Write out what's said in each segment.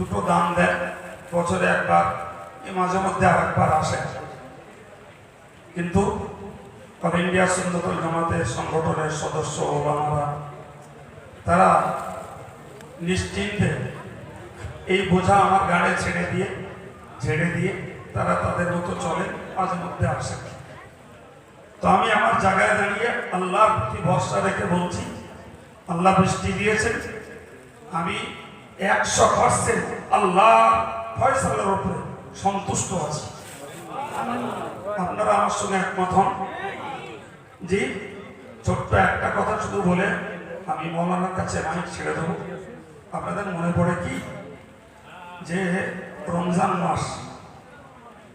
দুটো দান দেন, বছরে একবার, এই মাঝে মধ্যে আর একবার আসেন কিন্তু অল ইন্ডিয়া সুন্নতুল জামাতের সংগঠনের সদস্য ওলামারা তারা নিশ্চিন্তে এই বোঝা আমার গাড়ে ছেড়ে দিয়ে ছেড়ে দিয়ে তারা তাদের মতো চলে, মাঝে মধ্যে আসে। তো আমি আমার জায়গায় দাঁড়িয়ে আল্লাহর প্রতি ভরসা রেখে বলছি, আল্লাহ বৃষ্টি দিয়েছেন, আমি একশো পার্সেন্ট আল্লাহ ফয়সালের উপরে সন্তুষ্ট আছি। আপনারা আমার সঙ্গে একমত হন? জি, ছোট্ট একটা কথা শুধু বলে আমি মৌলানার কাছে মাইক ছেড়ে দেবো। আপনাদের মনে পড়ে কি? যে রমজান মাস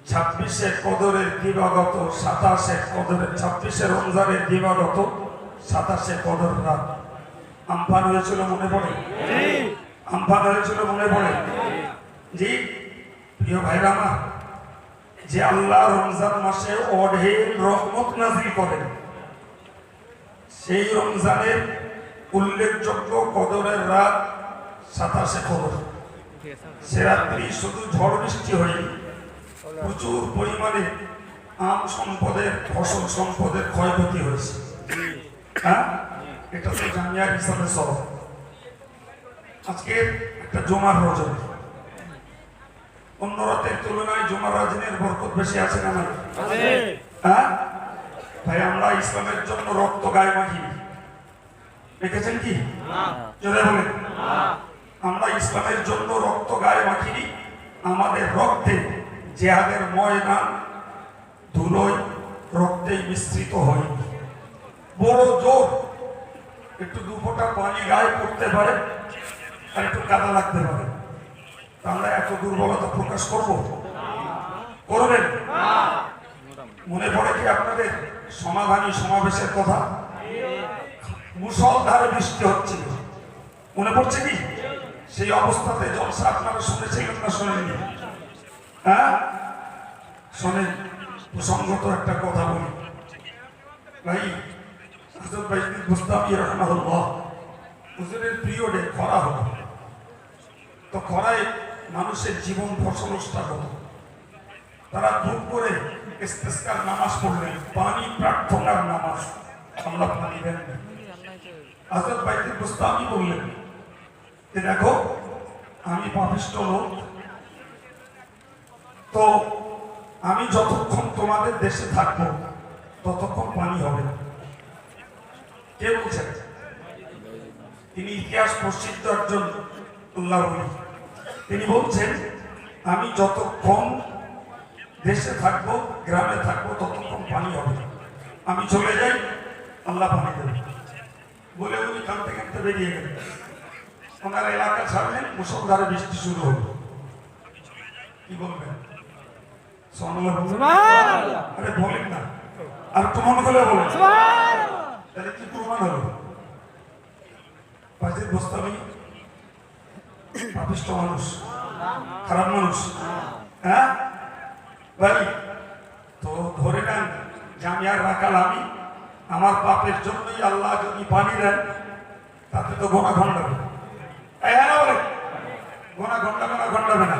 ছাব্বিশে কদরের দিবাগত, সাতাশে কদরের, ছাব্বিশে রমজানের দিবাগত, সাতাশে কদর রাত। আমফান হয়েছিল মনে পড়ে? আমফান হয়েছিল মনে পড়ে। জি, প্রিয় ভাইরা আমার, যে আল্লাহ রমজান মাসে অঢেল রহমত নাজিল করেন, সেই রমজানের উল্লেখযোগ্য কদরের রাত সাতাশে কদর। সে রাত্রি শুধু ঝড় বৃষ্টি হয়নি, প্রচুর পরিমাণে আম সম্পদের, ফসল সম্পদের ক্ষয়ক্ষতি হয়েছে। হ্যাঁ? এটা তো জামিয়ার হিসাবে সব। আজকে একটা জমার রজনী অন্য রাতের তুলনায় জমার রাজনের বরকত বেশি আছে না হ্যাঁ? ভাই আমরা ইসলামের জন্য রক্ত গায়ে মাখি। দেখেছেন কি? জোরে বলেন। আমরা ইসলামের জন্য রক্ত গায়ে মাখিনি আমাদের রক্তে জেহাদের ময়দান ধুলোয় রক্তে মিশ্রিত হয়। বড় জোর। একটু দু ফোঁটা পানি গায়ে পড়তে পারে। আর একটু কাদা লাগতে পারে। আমরা এত দুর্বলতা প্রকাশ করব? করবেন? মনে পড়ে কি আপনাদের সমাধানী সমাবেশের কথা? মুসলধারে বৃষ্টি হচ্ছিল। মনে পড়ছে কি? সেই অবস্থাতে জলসা আপনারা শুনেছিলেন না শোনেননি? হ্যাঁ? শোনেন, প্রসঙ্গত একটা কথা বলি। ভাই হজরত বাইজিদ মুস্তাফি রহমাহুল্লাহ, হুজুরের পিরিয়ডে খরা হলো। তো খরায় মানুষের জীবন ফসলসটা হতো তারা ধূপ করে ইস্তেস্কার নামাজ পড়লেন, পানি প্রার্থনার নামাজ। আমরা পানি দেন বাইজিদ মুস্তাফি বললেন যে দেখো, আমি পাপিষ্ট লোক। তো আমি যতক্ষণ তোমাদের দেশে থাকব, ততক্ষণ পানি হবে। না কে বলছেন? তিনি ইতিহাস প্রসিদ্ধ একজন উল্লাহ বলি তিনি বলছেন আমি যতক্ষণ দেশে থাকব গ্রামে থাকব ততক্ষণ পানি হবে আমি চলে যাই আল্লাহ পানি দেবে। বলে উনি কানতে কানতে বেরিয়ে গেলেন। ওনার এলাকা ছাড়লেন মুসলধারে বৃষ্টি শুরু হলো। কি বলবেন? আরে বলেন না। আর একটু মনে করে বলেন। তাহলে কি প্রমাণ হলো বাজির বস্তাবি। পাপিষ্ট মানুষ খারাপ মানুষ হ্যাঁ? ভাই তো ধরে নেন যে আমি আর রাখাল আমি আমার পাপের জন্যই আল্লাহ যদি পানি দেন তাতে তো গোনা ঘন্টাবে হ্যাঁ না বলে গোনা ঘন্টাবে না ঘন্টাবে না।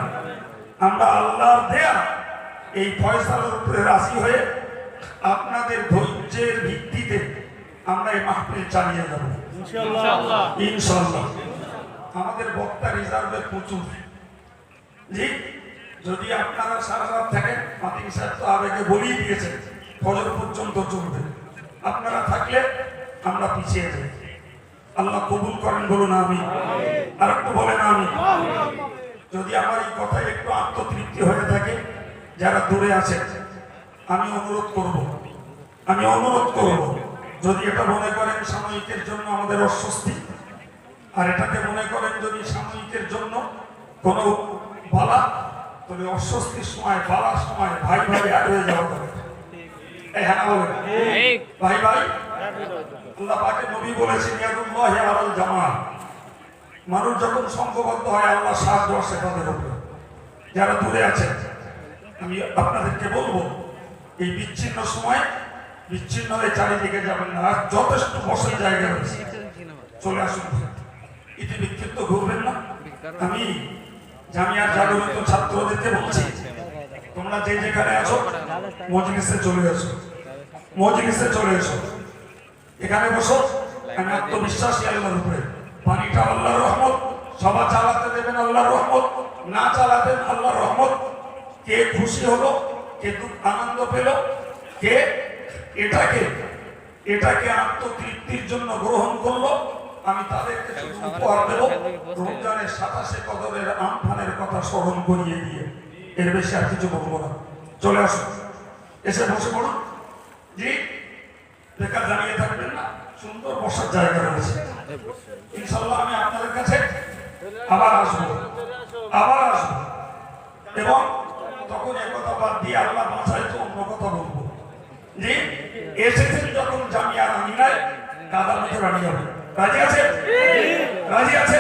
আমরা আল্লাহর দেয়া এই ফয়সালের উপরে রাশি হয়ে আপনাদের ধৈর্যের ভিত্তিতে আমরা এই মাহফিল চালিয়ে যাব। ইনশাল্লাহ আমাদের বক্তা রিজার্ভে প্রচুর। জি যদি আপনারা সারা রাত থাকেন মাতিক সাহেব তো আবেগে বলেই দিয়েছেন ফজর পর্যন্ত চলবে। আপনারা থাকলে আমরা পিছিয়ে যাই। আল্লাহ কবুল করেন বলুন আমি আর একটু বলেন আমি যদি আমার এই কথায় একটু আত্মতৃপ্তি হয়ে থাকে যারা দূরে আছেন আমি অনুরোধ করব। আমি অনুরোধ করব। যদি এটা মনে করেন সাময়িকের জন্য আমাদের অস্বস্তি আর এটাকে মনে করেন যদি সাময়িকের জন্য কোনো বালা তবে অস্বস্তির সময় বালার সময় ভাই ভাই এক হয়ে যাওয়া হ্যাঁ বলেন? ভাই ভাই আল্লাহ পাকে নবী বলেছেন ইয়াদুল্লাহি আলাল জামা মানুষ যখন সংঘবদ্ধ হয় আল্লাহ সাহায্য আসে তাদের উপরে যারা দূরে আছেন আমি আপনাদেরকে বলব এই বিচ্ছিন্ন সময় বিচ্ছিন্ন হয়ে চারিদিকে যাবেন না আর যথেষ্ট বসার জায়গা রয়েছে। চলে আসুন। আমি জামিয়ার জাগরিত ছাত্রদেরকে বলছি তোমরা যে যেখানে আছো মজলিসে চলে এসো। মজলিসে চলে এসো। এখানে বসো আমি আত্মবিশ্বাসী আল্লাহর উপরে। পানিটা আল্লাহর রহমত সবা চালাতে দেবেন আল্লাহর রহমত না চালাতেন আল্লাহর রহমত। কে খুশি হলো কে দুঃখ আনন্দ পেল কে এটাকে এটাকে আত্মতৃপ্তির জন্য গ্রহণ করল আমি তাদেরকে শুধু উপহার দেব রমজানের সাতাশে কদরের আমফানের কথা স্মরণ করিয়ে দিয়ে এর বেশি আর কিছু বলব না। চলে আসুন এসে বসে পড়ুন। জি বেকার দাঁড়িয়ে থাকবেন না সুন্দর বসার জায়গা রয়েছে। ইনশাল্লাহ আমি আপনাদের কাছে আবার আসব আবার আসব। এবং তখন একথা বাদ দিয়ে আল্লাহ বাঁচায় তো অন্য কথা বলব। যে এসেছেন যখন জামিয়া আমিনায় কাদা মুখে রানি হবে। রাজি আছে রাজি আছে